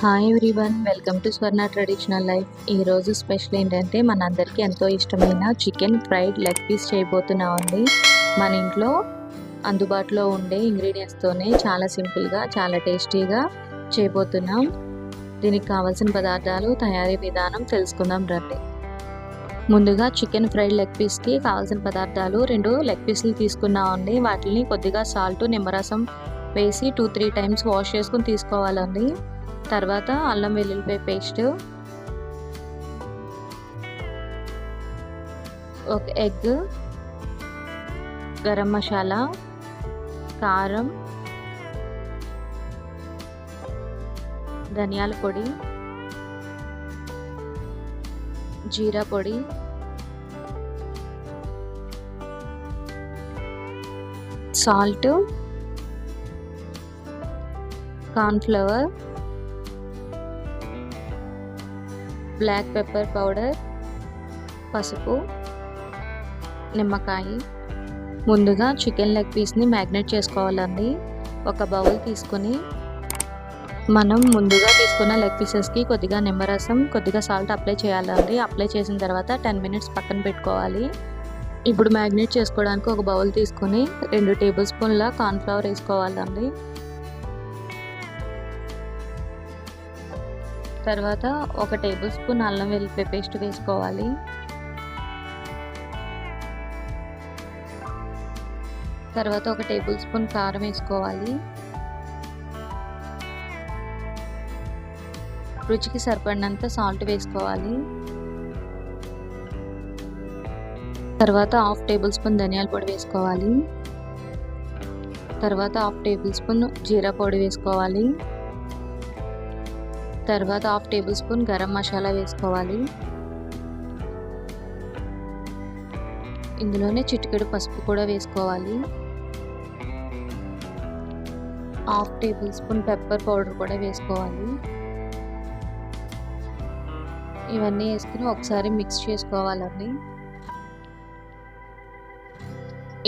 Hi everyone welcome to Swarna traditional life ఈరోజు special ఏంటంటే మనందరికీ ఎంతో ఇష్టమైన చికెన్ ఫ్రైడ్ లెగ్ పీస్ చేయబోతున్నామండి. మన ఇంట్లో అందుబాటులో ఉండే ఇంగ్రీడియంట్స్తోనే చాలా సింపుల్గా చాలా టేస్టీగా చేయబోతున్నాం. దీనికి కావాల్సిన పదార్థాలు తయారీ విధానం తెలుసుకుందాం రండి. ముందుగా చికెన్ ఫ్రైడ్ లెగ్ పీస్కి కావాల్సిన పదార్థాలు రెండు లెగ్ పీసులు తీసుకున్నామండి. వాటిని కొద్దిగా సాల్ట్ నిమ్మరసం వేసి టూ త్రీ టైమ్స్ వాష్ చేసుకుని తీసుకోవాలండి. తర్వాత అల్లం వెల్లుల్లిపాయ పేస్ట్. ఒక ఎగ్. గరం మసాలా. కారం. ధనియాల పొడి. జీరా పొడి. Salt. Cornflour black pepper powder పసుపు నిమ్మకాయ. ముందుగా చికెన్ లెగ్ పీస్ని మ్యాగ్నేట్ చేసుకోవాలండి. ఒక బౌల్ తీసుకొని మనం ముందుగా తీసుకున్న లెగ్ పీసెస్కి కొద్దిగా నిమ్మరసం కొద్దిగా సాల్ట్ అప్లై చేయాలండి. అప్లై చేసిన తర్వాత టెన్ మినిట్స్ పక్కన పెట్టుకోవాలి. ఇప్పుడు మ్యాగ్నేట్ చేసుకోవడానికి ఒక బౌల్ తీసుకొని రెండు టేబుల్ స్పూన్ల కార్న్ఫ్లవర్ వేసుకోవాలండి. తర్వాత ఒక టేబుల్ స్పూన్ అల్లం వెల్లిపాయ పేస్ట్ వేసుకోవాలి. తర్వాత ఒక టేబుల్ స్పూన్ కారం వేసుకోవాలి. రుచికి సరిపడినంత సాల్ట్ వేసుకోవాలి. తర్వాత హాఫ్ టేబుల్ స్పూన్ ధనియాల పొడి వేసుకోవాలి. తర్వాత హాఫ్ టేబుల్ స్పూన్ జీరా పొడి వేసుకోవాలి. తర్వాత half tablespoon garam masala వేసుకోవాలి. ఇందులోనే చిటికెడు పసుపు కూడా వేసుకోవాలి. Half tablespoon pepper powder కూడా వేసుకోవాలి. ఇవన్నీ వేసుకుని ఒకసారి మిక్స్ చేసుకోవాలండి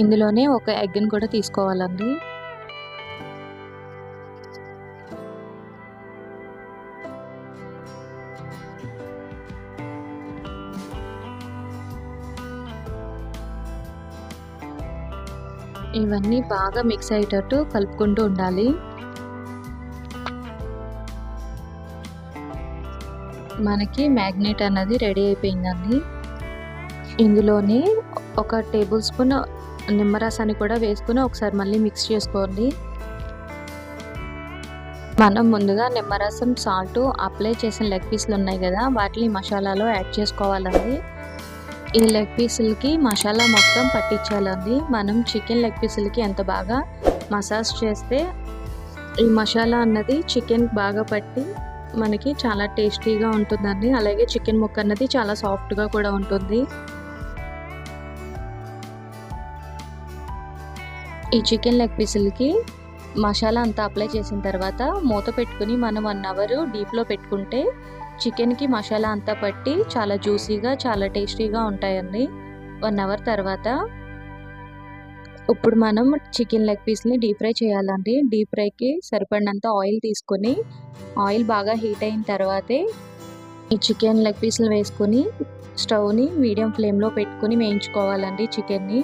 ఇందులోనే ఒక ఎగ్ని కూడా తీసుకోవాలండి ఇవన్నీ బాగా మిక్స్ అయ్యేటట్టు కలుపుకుంటూ ఉండాలి. మనకి మ్యాగ్నెట్ అన్నది రెడీ అయిపోయిందండి. ఇందులోనే ఒక టేబుల్ స్పూన్ నిమ్మరసాన్ని కూడా వేసుకుని ఒకసారి మళ్ళీ మిక్స్ చేసుకోండి. మనం ముందుగా నిమ్మరసం సాల్ట్ అప్లై చేసిన లెగ్ పీసులు ఉన్నాయి కదా వాటిని మసాలాలో యాడ్ చేసుకోవాలండి. ఈ లెగ్ పీసులకి మసాలా మొత్తం పట్టించాలండి. మనం చికెన్ లెగ్ పీసులకి ఎంత బాగా మసాజ్ చేస్తే ఈ మసాలా అన్నది చికెన్ బాగా పట్టి మనకి చాలా టేస్టీగా ఉంటుందండి. అలాగే చికెన్ ముక్క అన్నది చాలా సాఫ్ట్గా కూడా ఉంటుంది. ఈ చికెన్ లెగ్ పీసులకి మసాలా అంతా అప్లై చేసిన తర్వాత మూత పెట్టుకుని మనం వన్ అవర్ డీప్లో పెట్టుకుంటే చికెన్కి మసాలా అంతా పట్టి చాలా జ్యూసీగా చాలా టేస్టీగా ఉంటాయండి. వన్ అవర్ తర్వాత ఇప్పుడు మనం చికెన్ లెగ్ పీస్ని డీప్ ఫ్రై చేయాలండి. డీప్ ఫ్రైకి సరిపడినంత ఆయిల్ తీసుకొని ఆయిల్ బాగా హీట్ అయిన తర్వాతే ఈ చికెన్ లెగ్ పీస్లు వేసుకొని స్టవ్ని మీడియం ఫ్లేమ్లో పెట్టుకొని వేయించుకోవాలండి చికెన్ని.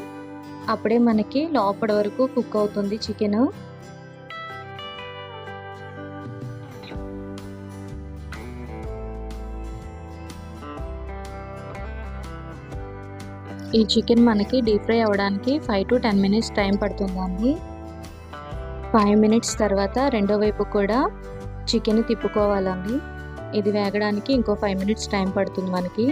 అప్పుడే మనకి లోపల వరకు కుక్ అవుతుంది చికెన్. ఈ చికెన్ మనకి డీప్ ఫ్రై అవ్వడానికి five to ten minutes time పడుతుందండి ఫైవ్ మినిట్స్ తర్వాత రెండో వైపు కూడా చికెన్ తిప్పుకోవాలండి. ఇది వేగడానికి ఇంకో ఫైవ్ మినిట్స్ టైం పడుతుంది మనకి.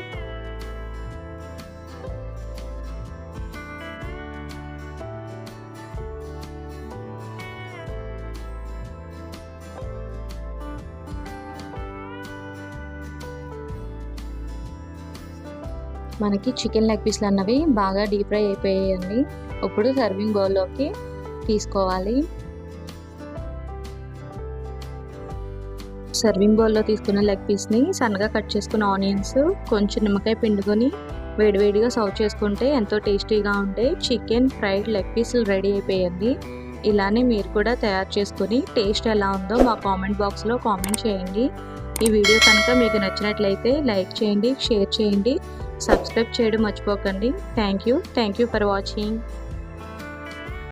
మనకి చికెన్ లెగ్ పీస్లు అన్నవి బాగా డీప్ ఫ్రై అయిపోయాయండి. ఇప్పుడు సర్వింగ్ బౌల్లోకి తీసుకోవాలి. సర్వింగ్ బౌల్లో తీసుకున్న లెగ్ పీస్ని సన్నగా కట్ చేసుకున్న ఆనియన్స్ కొంచెం నిమ్మకాయ పిండుకొని వేడివేడిగా సర్వ్ చేసుకుంటే ఎంతో టేస్టీగా ఉండే చికెన్ ఫ్రైడ్ లెగ్ పీసులు రెడీ అయిపోయింది ఇలానే మీరు కూడా తయారు చేసుకుని టేస్ట్ ఎలా ఉందో మా కామెంట్ బాక్స్లో కామెంట్ చేయండి. ఈ వీడియో కనుక మీకు నచ్చినట్లయితే లైక్ చేయండి షేర్ చేయండి. సబ్స్క్రైబ్ చేయడం మర్చిపోకండి. Thank you thank you for watching